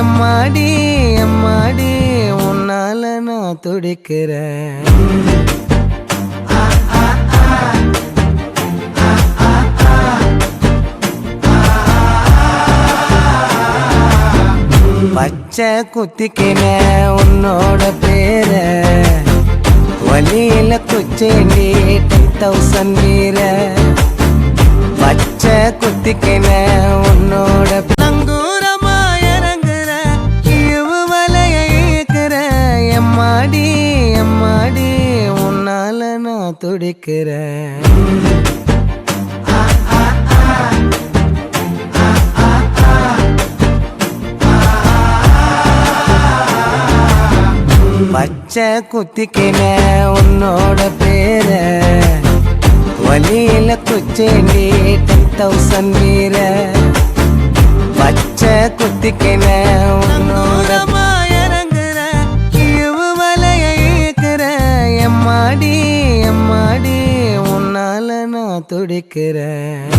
எம்மாடி எம்மாடி உன்னால நான் துடிக்கிறேன். பச்சை குத்திக்கின உன்னோட பேர வழியில குச்சேண்டி டென் தௌசண்ட் வீர பச்சை குத்திக்கின உன்னோட துடிக்கிறேன். பச்சை குத்திக்கின உன்னோட பேர வலியில குச்சேண்டி டென் தௌசண்ட் வீர பச்சை குத்திக்கின உன்னோட மாயறங்குற இவு வலைய இழுக்கிற எம்மாடி? மாடி உன்னால நான் துடிக்கிறேன்.